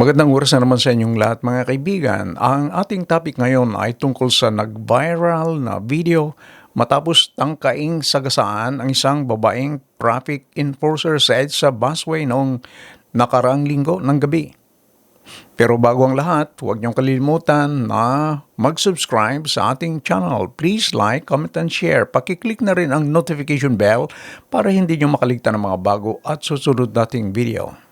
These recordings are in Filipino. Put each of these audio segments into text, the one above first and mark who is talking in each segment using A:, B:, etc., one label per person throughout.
A: Magandang oras na naman sa inyong lahat mga kaibigan. Ang ating topic ngayon ay tungkol sa nag-viral na video matapos tangkaing sagasaan ang isang babaeng traffic enforcer sa EDSA busway noong nakaraang linggo ng gabi. Pero bago ang lahat, huwag niyong kalilimutan na mag-subscribe sa ating channel. Please like, comment, and share. Pakiclick na rin ang notification bell para hindi niyo makaligtan ng mga bago at susunod nating video.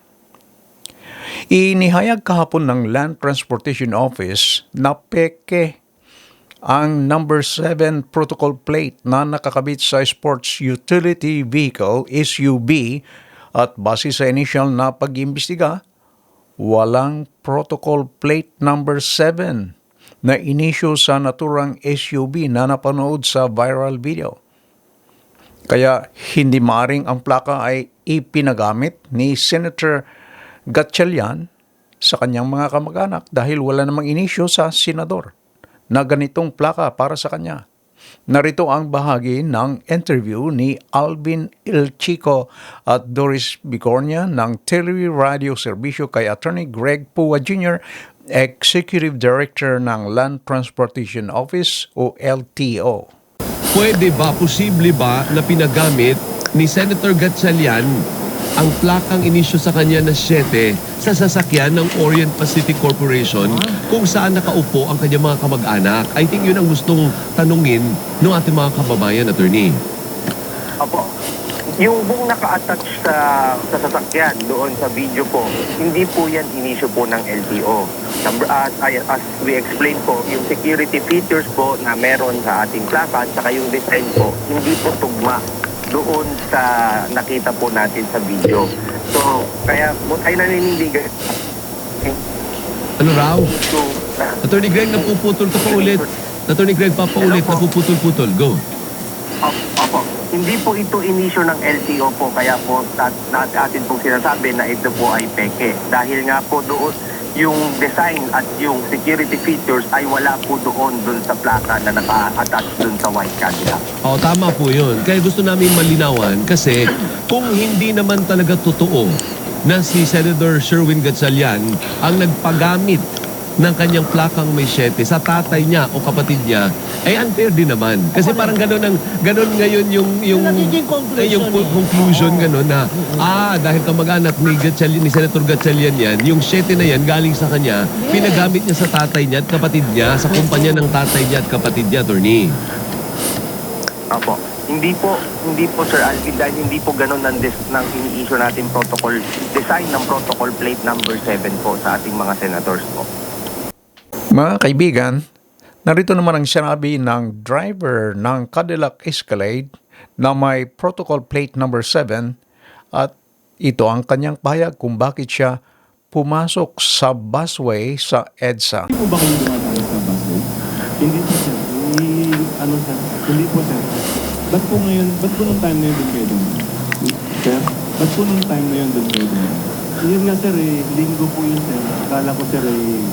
A: Inihayag kahapon ng Land Transportation Office na peke ang number 7 protocol plate na nakakabit sa Sports Utility Vehicle SUV at base sa initial na pag-imbestiga, walang protocol plate number 7 na inisyo sa naturang SUV na napanood sa viral video. Kaya hindi maaring ang plaka ay ipinagamit ni Senator Gatchalian sa kanyang mga kamag-anak dahil wala namang inisyo sa senador na ganitong plaka para sa kanya. Narito ang bahagi ng interview ni Alvin Il Chico at Doris Bigornia ng Teleradio Serbisyo kay Attorney Greg Pua Jr., Executive Director ng Land Transportation Office o LTO.
B: Pwede ba, posible ba na pinagamit ni Senator Gatchalian ang plakang inisyo sa kanya na 7 sa sasakyan ng Orient Pacific Corporation kung saan nakaupo ang kanyang mga kamag-anak? I think yun ang gustong tanungin ng ating mga kababayan, attorney.
C: Opo. Yung buong naka-attach sa, sa sasakyan doon sa video po, hindi po yan inisyo po ng LTO. Number, as, as we explain po, yung security features po na meron sa ating plaka at saka yung design po, hindi po tugma doon sa nakita po natin sa video. So, kaya mo tayo naninindigan.
B: Ano raw?
C: So,
B: Attorney Greg, napuputol ka pa ulit. Attorney Greg, papaulit,
C: Hello po.
B: napuputol-putol. Go.
C: Op- Opo. Hindi po ito inisyo ng LTO po kaya po nat, nat, atin pong sinasabi na ito po ay peke. Dahil nga po doon yung design at yung security features ay wala po doon doon sa plaka na naka-attach doon sa white Cadillac.
B: Oo, tama po yun. Kaya gusto namin malinawan kasi kung hindi naman talaga totoo na si Senator Sherwin Gatchalian ang nagpagamit ng kanyang plakang may 7 sa tatay niya o kapatid niya, ay unfair din naman. Kasi parang gano'n ang gano'n ngayon yung yung
D: Nagiging conclusion
B: eh, yung
D: eh.
B: conclusion
D: Oo.
B: gano'n na ah dahil kamag-anak ni Gatchalian ni Senator Gatchalian yan, yung 7 na yan galing sa kanya, pinagamit niya sa tatay niya at kapatid niya, sa kumpanya ng tatay niya at kapatid niya, attorney.
C: Opo. Hindi po, hindi po Sir Alvin, dahil hindi po ganun ng, ng ini-issue natin protocol, design ng protocol plate number 7 po sa ating mga senators po.
A: Mga kaibigan, narito naman ang sinabi ng driver ng Cadillac Escalade na may protocol plate number 7 at ito ang kanyang pahayag kung bakit siya pumasok sa busway sa EDSA.
E: Hindi po ba kayo dumadaan sa busway? Hindi po sir. Hindi, ano sir? Hindi po sir. Ba't po ngayon, ba't po nung time na yun doon kayo dumaan? Sir? Ba't po nung time na yun doon kayo dumaan? Yun nga sir eh, linggo po yun sir. Akala ko sir eh,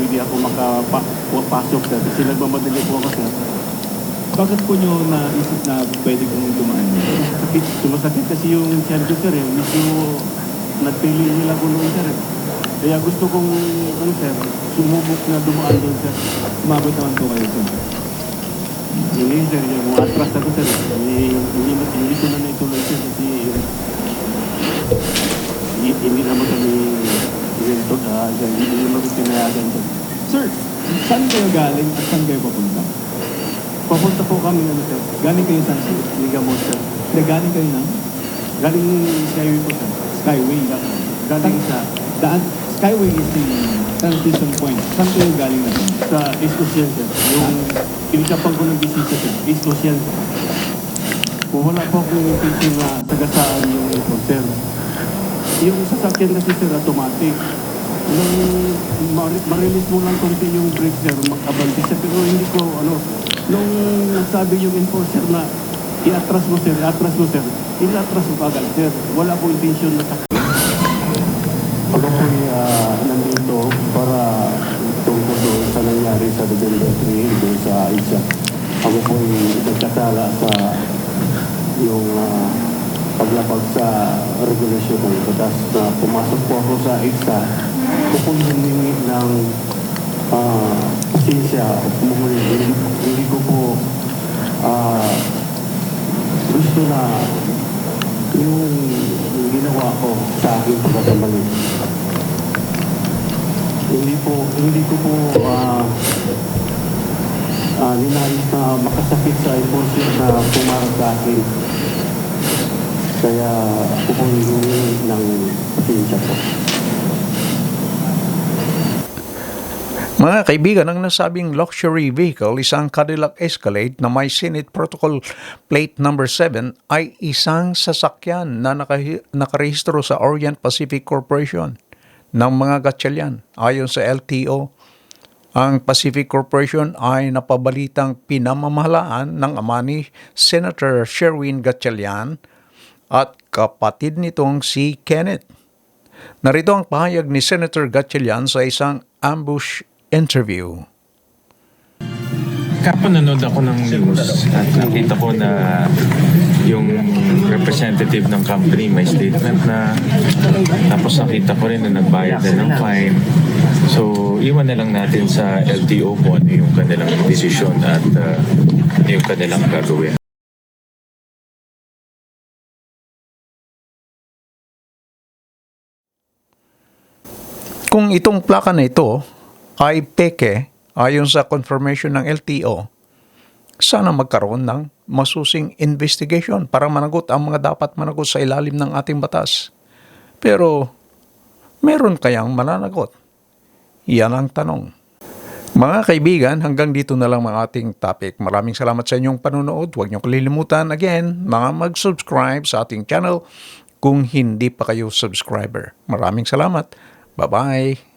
E: pwede ako makapasok sir. Kasi nagmamadali po ako sir. Bakit po nyo naisip na pwede kong dumaan? Sakit, sumasakit kasi yung ko sir eh. Medyo nagpili nila ko noon sir eh. Kaya gusto kong, ano sir, sumubok na dumaan doon sir. Umabot naman po kayo sir. Hindi sir, yung atras ako sir. Hindi, hindi, na- hindi ko na naituloy sir kasi yung, hindi, hindi naman kami evento ah, sir. Hindi pinayagan sir. Sir, saan kayo galing at saan kayo papunta? Papunta po kami ano sir. Galing kayo sa Ligamon sir. Hindi, galing kayo na? Galing Skyway po sir. Skyway. Galing sa daan. Skyway is the transition point. Saan kayo galing na sir? Sa East Social sir. Yung pinikapan ko ng bisita sir. East Social sir. Kung wala po akong intention na sagasaan yung airport sir. Yung sasakyan kasi sir automatic. Nung mar- marilis mo lang konti yung brake sir, mag-abante siya. Pero hindi ko, ano, nung nagsabi yung enforcer na i-atras mo sir, i-atras mo sir, i-atras mo agad sir. Wala ko intention na sakyan. Ako po nandito para tungkol doon sa nangyari sa November 3 doon sa ISA. Ako po nagkasala sa yung ah, paglapag sa regulasyon ng batas na pumasok po ako sa EDSA, ko po humingi ng ah, pasensya o pumuli. Hindi, hindi ko po ah, gusto na yung ginawa ko sa aking pagkakamali. Hindi po, hindi ko po ah, ah, ninais na makasakit sa enforcer na pumarap sa akin. Kaya humingi ng pasensya po.
A: Mga kaibigan, ang nasabing luxury vehicle, isang Cadillac Escalade na may Senate Protocol Plate Number 7 ay isang sasakyan na nakarehistro sa Orient Pacific Corporation ng mga Gatchalian. Ayon sa LTO, ang Pacific Corporation ay napabalitang pinamamahalaan ng ama ni Senator Sherwin Gatchalian at kapatid nitong si Kenneth. Narito ang pahayag ni Senator Gatchalian sa isang ambush interview.
D: Kapon nanood ako ng news at nakita ko na yung representative ng company may statement na tapos nakita ko rin na nagbayad na ng fine. So, iwan na lang natin sa LTO kung ano yung kanilang desisyon at uh, ano yung kanilang gagawin.
A: Kung itong plaka na ito ay peke ayon sa confirmation ng LTO, sana magkaroon ng masusing investigation para managot ang mga dapat managot sa ilalim ng ating batas. Pero meron kayang mananagot? Yan ang tanong. Mga kaibigan, hanggang dito na lang mga ating topic. Maraming salamat sa inyong panonood. Huwag niyo kalilimutan again, mga mag-subscribe sa ating channel kung hindi pa kayo subscriber. Maraming salamat. Bye bye.